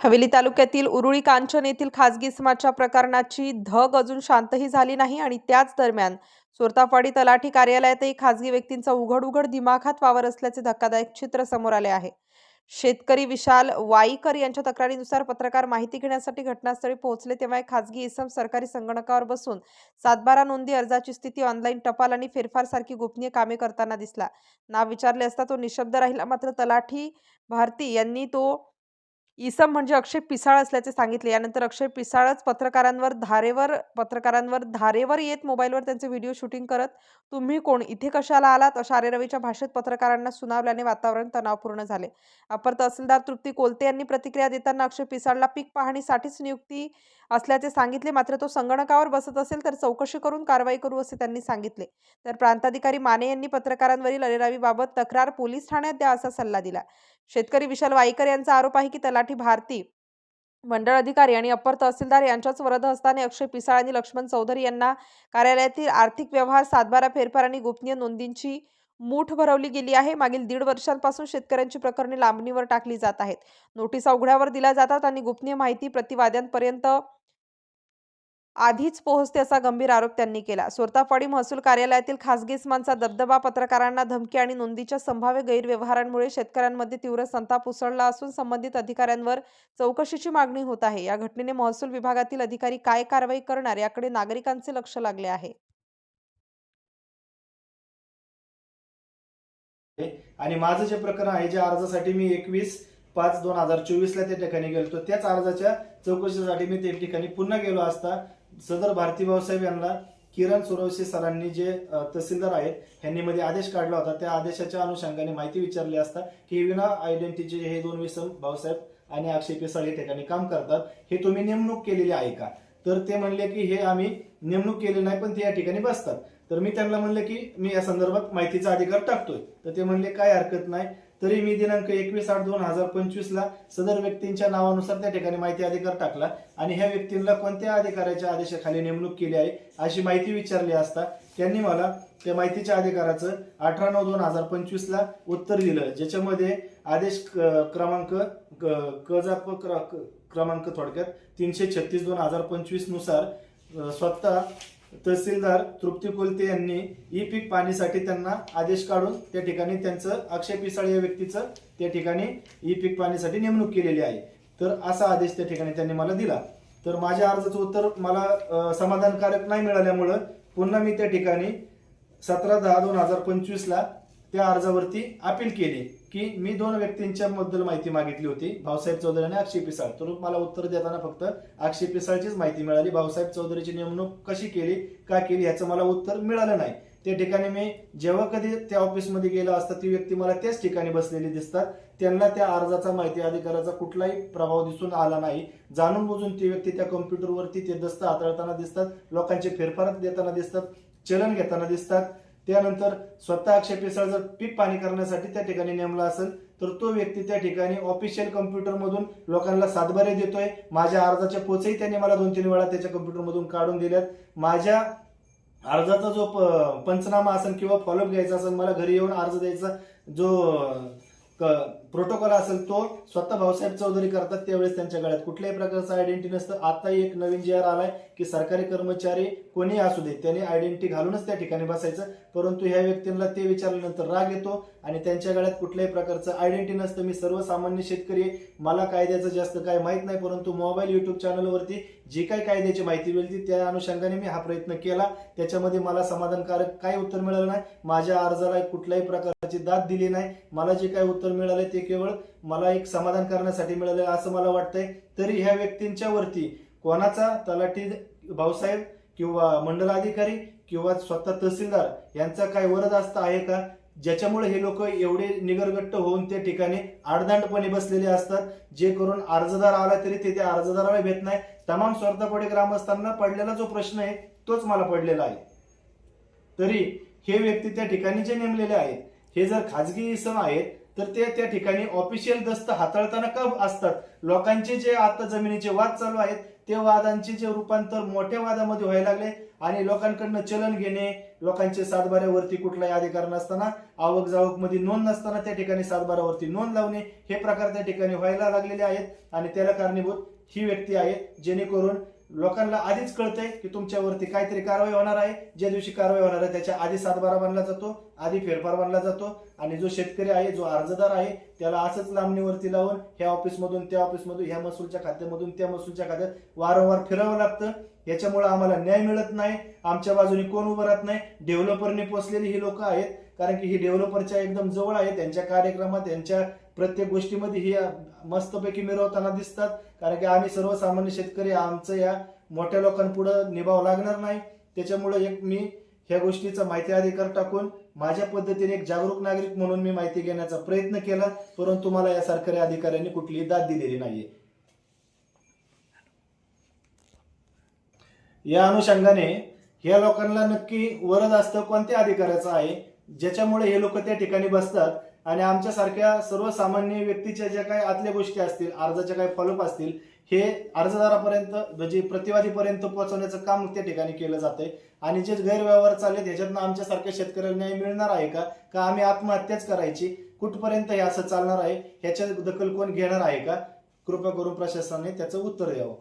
हवेली तालुक्यातील उरुळी कांचन येथील खासगी इस्माच्या प्रकरणाची धग अजून शांतही झाली नाही आणि त्याच दरम्यान सोरतापाडी तलाठी कार्यालयातही खासगी व्यक्तींचा उघड उघड दिमाखात वावर असल्याचे धक्कादायक चित्र समोर आले आहे. शेतकरी विशाल वाईकर यांच्या तक्रारीनुसार पत्रकार माहिती घेण्यासाठी घटनास्थळी पोहोचले तेव्हा एक खासगी इसम सरकारी संगणकावर बसून सातबारा नोंदी अर्जाची स्थिती ऑनलाईन टपाल आणि फेरफार सारखी गोपनीय कामे करताना दिसला. नाव विचारले असता तो निशब्द राहिला. मात्र तलाठी भारती यांनी तो इसम म्हणजे अक्षय पिसाळ असल्याचे सांगितले. यानंतर अक्षय पिसाळच पत्रकारांवर धारेवर पत्रकारांवर धारेवर येत मोबाईलवर त्यांचे व्हिडिओ शूटिंग करत तुम्ही कोण इथे कशाला आलात? अशा आरेरवीच्या भाषेत पत्रकारांना सुनावल्याने वातावरण तणावपूर्ण झाले. अपर तहसीलदार तृप्ती कोलते यांनी प्रतिक्रिया देताना अक्षय पिसाळला पीक पाहणीसाठीच नियुक्ती असल्याचे सांगितले. मात्र तो संगणकावर बसत असेल तर चौकशी करून कारवाई करू असे त्यांनी सांगितले. तर प्रांताधिकारी माने यांनी पत्रकारांवरील अरेरावीबाबत तक्रार पोलीस ठाण्यात द्या असा सल्ला दिला. शेतकरी विशाल वाईकर यांचा आरोप आहे की मराठी भारती मंडळ अधिकारी आणि अप्पर तहसीलदार यांच्याच वरद हस्ताने अक्षय पिसाळ आणि लक्ष्मण चौधरी यांना कार्यालयातील आर्थिक व्यवहार सातबारा फेरफार आणि गोपनीय नोंदींची मूठ भरवली गेली आहे. मागील दीड वर्षांपासून शेतकऱ्यांची प्रकरणे लांबणीवर टाकली जात आहेत. नोटिसा उघड्यावर दिल्या जातात आणि गोपनीय माहिती प्रतिवाद्यांपर्यंत आधीच पोहोचते असा गंभीर आरोप त्यांनी केला. सोरतापाडी महसूल कार्यालयातील खासगी इस्मांचा दबदबा पत्रकारांना धमकी आणि नोंदीच्या संभाव्य गैरव्यवहारांमुळे शेतकऱ्यांमध्ये तीव्र संताप उसळला असून संबंधित अधिकाऱ्यांवर चौकशीची मागणी होत आहे. या घटनेने महसूल विभागातील अधिकारी काय कारवाई करणार याकडे नागरिकांचे लक्ष लागले आहे. आणि माझं जे प्रकरण आहे ज्या अर्जासाठी मी एकवीस पाच दोन हजार चोवीसला त्या ठिकाणी गेलो त्याच अर्जाच्या चौकशीसाठी मी त्या ठिकाणी पुन्हा गेलो असता सदर भारती भाऊसाहेब यांना किरण सुरवशी सरांनी जे तहसीलदार आहेत यांनी मध्ये आदेश काढला होता. त्या आदेशाच्या अनुषंगाने माहिती विचारली असता की विना आयडेंटिटीचे हे दोन विसम भाऊसाहेब आणि अक्षय पिसाळ या ठिकाणी काम करतात. हे तुम्ही नेमणूक केलेली आहे का? तर ते म्हणले की हे आम्ही नेमणूक केली नाही पण ते या ठिकाणी बसतात. तर मी त्यांना म्हणलं की मी या संदर्भात माहितीचा अधिकार टाकतोय. तर ते म्हणले काय हरकत नाही. तरी मी दिनांक एकवीस आठ दोन हजार पंचवीस ला सदर व्यक्तींच्या नावानुसार त्या ठिकाणी माहिती अधिकार टाकला आणि ह्या व्यक्तींना कोणत्या अधिकाऱ्याच्या आदेशाखाली नेमणूक केली आहे अशी माहिती विचारली असता त्यांनी मला त्या माहितीच्या अधिकाराचं अठरा नऊ दोन हजार पंचवीस ला उत्तर दिलं ज्याच्यामध्ये आदेश क- क्रमांक क- कजाप क्र- क्रमांक थोडक्यात तीनशे छत्तीस दोन हजार पंचवीसनुसार स्वतः तहसीलदार तृप्ती कोलते यांनी ई पीक पाणीसाठी त्यांना आदेश काढून त्या ठिकाणी त्यांचं अक्षय पिसाळ या व्यक्तीचं त्या ठिकाणी ई पीक पाणीसाठी नेमणूक केलेली आहे. तर असा आदेश त्या ठिकाणी त्यांनी मला दिला. तर माझ्या अर्जाचं उत्तर मला समाधानकारक नाही मिळाल्यामुळं पुन्हा मी त्या ठिकाणी सतरा दहा दोन हजार पंचवीसला त्या अर्जावरती अपील केली की मी दोन व्यक्तींच्या बद्दल माहिती मागितली होती भाऊसाहेब चौधरी आणि अक्षय पिसाळ. तर मला उत्तर देताना फक्त अक्षय पिसाळचीच माहिती मिळाली. भाऊसाहेब चौधरीची नेमणूक कशी केली का केली ह्याचं मला उत्तर मिळालं नाही. त्या ठिकाणी मी जेव्हा कधी त्या ऑफिसमध्ये गेलो असता ती व्यक्ती मला त्याच ठिकाणी बसलेली दिसतात. त्यांना त्या अर्जाचा माहिती अधिकाराचा कुठलाही प्रभाव दिसून आला नाही. जाणून बुजून ती व्यक्ती त्या कम्प्युटरवरती ते दस्त हाताळताना दिसतात लोकांचे फेरफार देताना दिसतात चलन घेताना दिसतात. त्यानंतर स्वतः अक्षय पिसाळ जर पीक पाणी करण्यासाठी त्या ठिकाणी नेमला असेल तर तो व्यक्ती त्या ठिकाणी ऑफिशियल कम्प्युटरमधून लोकांना सातबारे देतोय. माझ्या अर्जाच्या पोचही त्यांनी मला दोन तीन वेळा त्याच्या कम्प्युटरमधून काढून दिल्यात. माझ्या अर्जाचा जो प- पंचनामा असेल किंवा फॉलोअप घ्यायचा असेल मला घरी येऊन अर्ज द्यायचा जो प्रोटोकॉल असेल तो स्वतः भाऊसाहेब चौधरी करतात त्यावेळेस त्यांच्या गळ्यात कुठल्याही प्रकारचं आयडेंटिटी नसतं. आता एक नवीन जी आर आलाय की सरकारी कर्मचारी कोणी असू दे त्याने आयडेंटिटी घालूनच त्या ठिकाणी बसायचं. परंतु ह्या व्यक्तींना ते विचारल्यानंतर राग येतो आणि त्यांच्या गळ्यात कुठल्याही प्रकारचं आयडेंटिटी नसतं. मी सर्वसामान्य शेतकरी मला कायद्याचं जास्त काय माहीत नाही परंतु मोबाईल युट्यूब चॅनलवरती जी काही कायद्याची माहिती मिळते त्या अनुषंगाने मी हा प्रयत्न केला. त्याच्यामध्ये मला समाधानकारक काय उत्तर मिळालं नाही? माझ्या अर्जाला कुठल्याही प्रकारची दाद दिली नाही. मला जे काही उत्तर मिळाले ते केवळ मला एक समाधान करण्यासाठी मिळालं असं मला वाटतंय. तरी ह्या व्यक्तींच्या वरती कोणाचा तलाठी भाऊसाहेब किंवा मंडलाधिकारी किंवा स्वतः तहसीलदार यांचा काय असतं आहे का? ज्याच्यामुळे हे लोक एवढे निगरगट्ट होऊन त्या ठिकाणी आडदांडपणे बसलेले असतात जे करून अर्जदार आला तरी ते त्या अर्जदाराला भेट नाही. तमाम स्वार्थपडे ग्रामस्थांना पडलेला जो प्रश्न आहे तोच मला पडलेला आहे. तरी हे व्यक्ती त्या ठिकाणी जे नेमलेले आहेत हे जर खाजगी सण आहेत तर ते त्या ठिकाणी ऑफिशियल दस्त हाताळताना का असतात? लोकांचे जे आता जमिनीचे वाद चालू आहेत ते वादांचे जे रूपांतर मोठ्या वादामध्ये व्हायला लागले आणि लोकांकडनं चलन घेणे लोकांचे सातबाऱ्यावरती कुठलाही अधिकार नसताना आवक जावकमध्ये नोंद नसताना त्या ठिकाणी सातबाऱ्यावरती नोंद लावणे हे प्रकार त्या ठिकाणी व्हायला लागलेले आहेत. आणि त्याला कारणीभूत ही व्यक्ती आहे जेणेकरून लोकांना आधीच कळतंय की तुमच्यावरती काहीतरी कारवाई होणार आहे. ज्या दिवशी कारवाई होणार आहे त्याच्या आधी सातबारा बांधला जातो आधी फेरफार बांधला जातो. आणि जो शेतकरी आहे जो अर्जदार आहे त्याला असंच लांबणीवरती लावून ह्या ऑफिसमधून त्या ऑफिसमधून ह्या महसूलच्या खात्यामधून त्या महसूलच्या खात्यात वारंवार फिरावं लागतं. याच्यामुळे आम्हाला न्याय मिळत नाही. आमच्या बाजूने कोण उभं राहत नाही? डेव्हलपरने पोचलेली ही लोक आहेत. कारण की ही डेव्हलपरच्या एकदम जवळ आहे त्यांच्या कार्यक्रमात त्यांच्या प्रत्येक गोष्टीमध्ये ही मस्तपैकी मिरवताना दिसतात. कारण की आम्ही सर्वसामान्य शेतकरी आमचं या मोठ्या लोकांपुढं निभाव लागणार नाही. त्याच्यामुळे एक मी ह्या गोष्टीचा माहिती अधिकार टाकून माझ्या पद्धतीने एक जागरूक नागरिक म्हणून मी माहिती घेण्याचा प्रयत्न केला. परंतु मला या सरकारी अधिकाऱ्यांनी कुठलीही दाद दिलेली नाहीये. या अनुषंगाने या लोकांना नक्की वरद असतं कोणत्या अधिकाऱ्याचं आहे ज्याच्यामुळे हे लोक त्या ठिकाणी बसतात आणि आमच्यासारख्या सर्वसामान्य व्यक्तीच्या ज्या काही आतल्या गोष्टी असतील अर्जाच्या काही फॉलोअप असतील हे अर्जदारापर्यंत म्हणजे प्रतिवादीपर्यंत पोहोचवण्याचं काम त्या ठिकाणी केलं जातंय. आणि जे गैरव्यवहार चालले त्याच्यातनं आमच्यासारख्या शेतकऱ्याला न्याय मिळणार आहे का? का आम्ही आत्महत्याच करायची? कुठपर्यंत हे असं चालणार आहे? ह्याच्या दखल कोण घेणार आहे का? कृपा करून प्रशासनाने त्याचं उत्तर द्यावं.